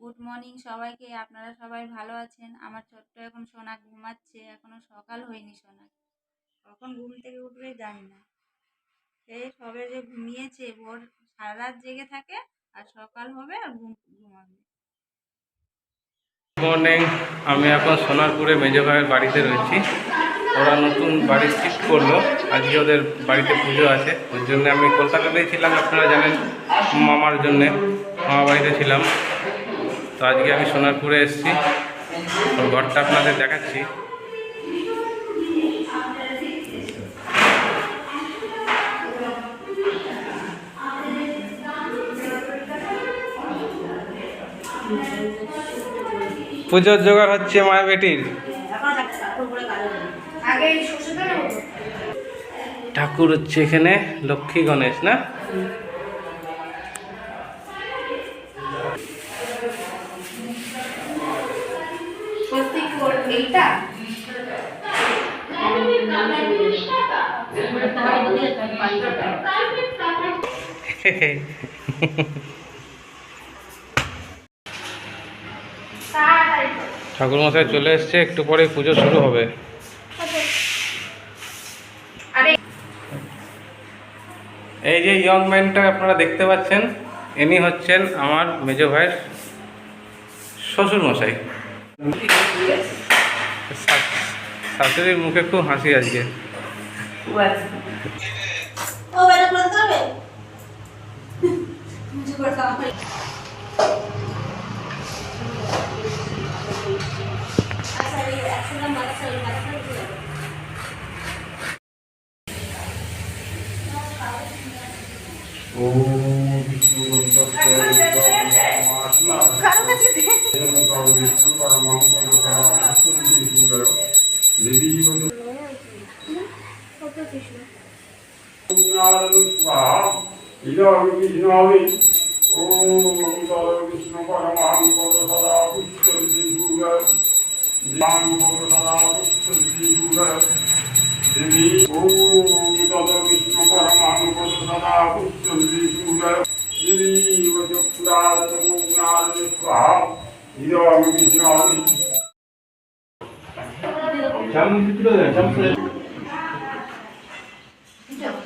Good morning সবাইকে, আপনারা সবাই ভালো আছেন? আমার ছোট্ট এখন সোনা ঘুমাচ্ছে, এখনও সকাল হয়নি সোনা। কখন ঘুম থেকে উঠবে জানি না। সে সবে যে ঘুমিয়েছে, ভোর সারা রাত জেগে থাকে, আর সকাল হবে আর ঘুম ঘুমাবে। মর্নিং আমি এখন সোনারপুরে মেজো ভাইয়ের বাড়িতে রয়েছি। ওরা নতুন বাড়ি শিফট করল। আজকে ওদের বাড়িতে পুজো আছে। ওর জন্য আমি কলকাতাতেই ছিলাম, আপনারা জানেন, মামার জন্যে। মামা বাড়িতে ছিলাম। তো আজকে আমি সোনারপুরে এসেছি। ঘরটা আপনাদের দেখাচ্ছি। পুজোর জোগাড় হচ্ছে মায়া বেটির। ঠাকুর হচ্ছে এখানে লক্ষ্মী গণেশ, না? ঠাকুর মশাই চলে এসছে, একটু পরে পুজো শুরু হবে। এই যে ইয়ং ম্যানটা আপনারা দেখতে পাচ্ছেন, ইনি হচ্ছেন আমার মেজ ভাইয়ের শ্বশুর মশাই শাশুড়ির মুখে খুব হাসি আজকে। ও বাইরে করতে হবে? কিছু করতে হবে আচ্ছা এই একসাথে মাথা চালিয়ে মাথা চালিয়ে কারও কাছে দে। কৃষ্ণ পরমাং সদা পুষ্পন্তি সুগর সদা পুষ্পন্তি সুগর দেবী ওম তদ কৃষ্ণ পরমাং সদা পুষ্পন্তি সুগর দেবী স্বাহা বাকি সঙ্গে দে। খাই তো? চুমুক দিন। টেস্টি হয়েছে? দুধ তো টেস্টি হয়েছে, তবে এবার নাও।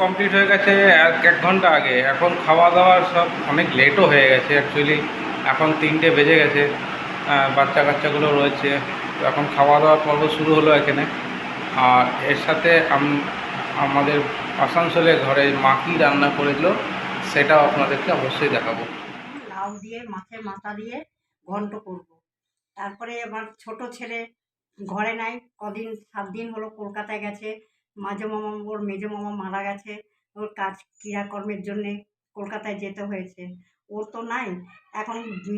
কমপ্লিট হয়ে গেছে এক ঘণ্টা আগে। এখন খাওয়া দাওয়ার সব অনেক লেটও হয়ে গেছে অ্যাকচুয়ালি এখন তিনটে বেজে গেছে বাচ্চা কাচ্চাগুলো রয়েছে। তো এখন খাওয়া দাওয়ার পর্ব শুরু হলো এখানে। আর এর সাথে আমাদের আসানসোলে ঘরে মা কী রান্না করেছিল, সেটাও আপনাদেরকে অবশ্যই দেখাবো। লাউ দিয়ে মাছের মাথা দিয়ে ঘন্ট করব। তারপরে আমার ছোট ছেলে ঘরে নাই, কদিন, সাত দিন হলো কলকাতায় গেছে। মাঝে মামা ওর মেজো মামা মারা গেছে। ওর কাজ ক্রিয়াকর্মের জন্যে কলকাতায় যেতে হয়েছে। ওর তো নাই। এখন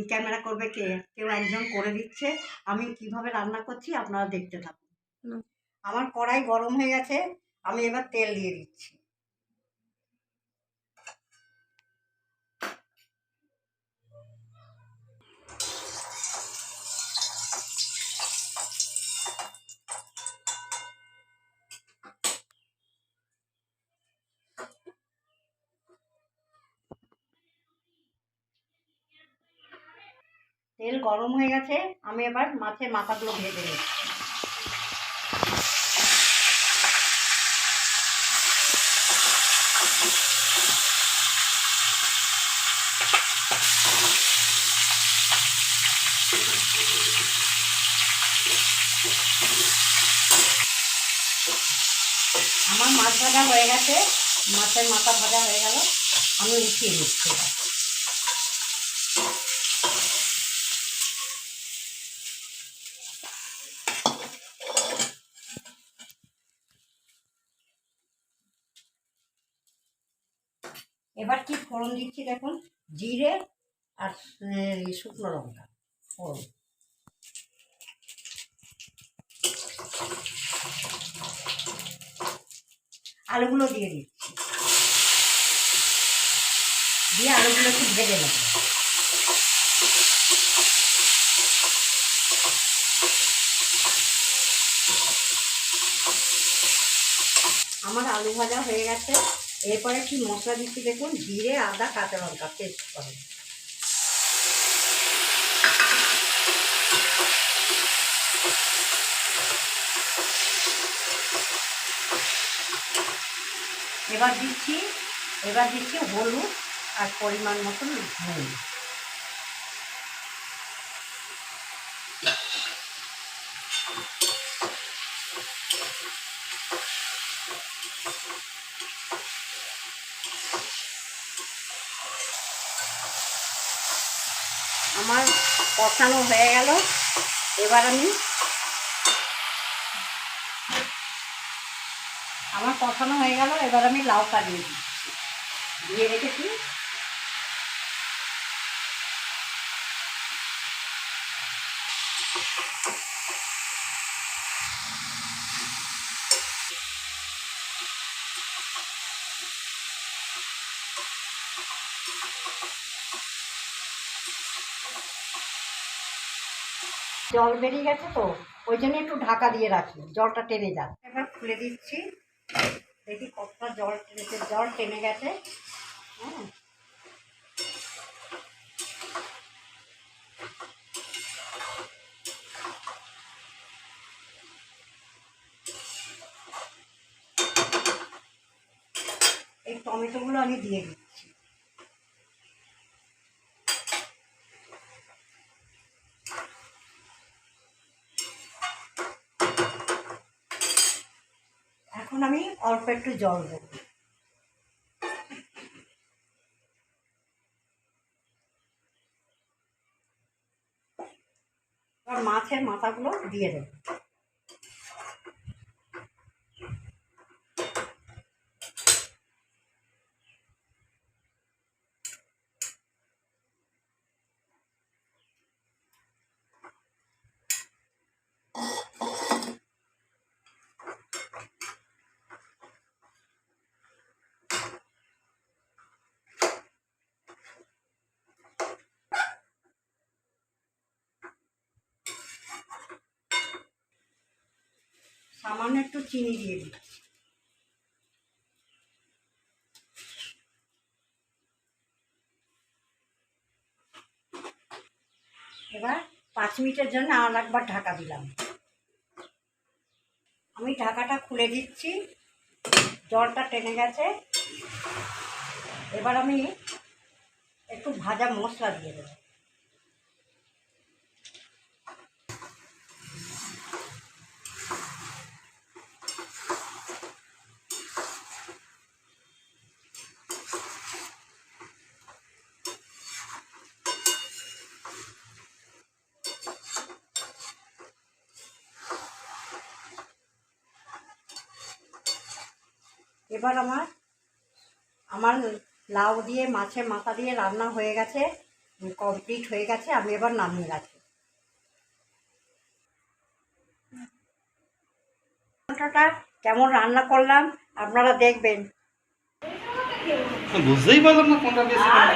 ক্যামেরা করবে কে? কেউ একজন করে দিচ্ছে। আমি কীভাবে রান্না করছি আপনারা দেখতে থাকুন। আমার কড়াই গরম হয়ে গেছে। আমি এবার তেল দিয়ে দিচ্ছি। তেল গরম হয়ে গেছে, আমি এবার মাছের মাথাগুলো ভেজে নিচ্ছি। আমার মাছ ভাজা হয়ে গেছে, মাছের মাথা ভাজা হয়ে গেল, আমি উঠিয়ে দিচ্ছি এবার কি ফোড়ন দিচ্ছি দেখুন, জিরে আর শুকনো লঙ্কা, ফোড়ন। আলুগুলো দিয়ে দিচ্ছি। দিয়ে আলুগুলো একটু ভেজে নেব। আমার আলু ভাজা হয়ে গেছে। এরপরে কি মশলা দিচ্ছি, দেখুন, জিরে, আদা, কাঁচা লঙ্কা পেস্ট করে। এবার দিচ্ছি এবার দিচ্ছি হলুদ আর পরিমাণ মতন নুন। আমার কষানো হয়ে গেল। এবার আমি আমার কষানো হয়ে গেল, এবার আমি লাউটা দিয়ে দিই দিয়ে রেখেছি। জল বেরিয়ে গেছে তো, ওই জন্য একটু ঢাকা দিয়ে রাখি, জলটা টেনে যাক। এবার খুলে দিচ্ছি। দেখি কতটা জল টেনেছে, জল টেনে গেছে। হ্যাঁ। এই টমেটোগুলো আমি দিয়ে দিচ্ছি এখন আমি অল্প একটু জল দেব। মাছের মাথাগুলো দিয়ে দেবো। সামান্য একটু চিনি দিয়ে দিচ্ছি এবার পাঁচ মিনিটের জন্য আর একবার ঢাকা দিলাম। আমি ঢাকাটা খুলে দিচ্ছি, জলটা টেনে গেছে। এবার আমি একটু ভাজা মশলা দিয়ে দেবো। এবার আমার আমার লাউ দিয়ে মাছের মাথা দিয়ে রান্না হয়ে গেছে কমপ্লিট হয়ে গেছে আমি এবার নামিয়ে রাখি। ঘন্টাটা কেমন রান্না করলাম আপনারা দেখবেন। বুঝতেই পারলাম না কোনটা বেশি ভাত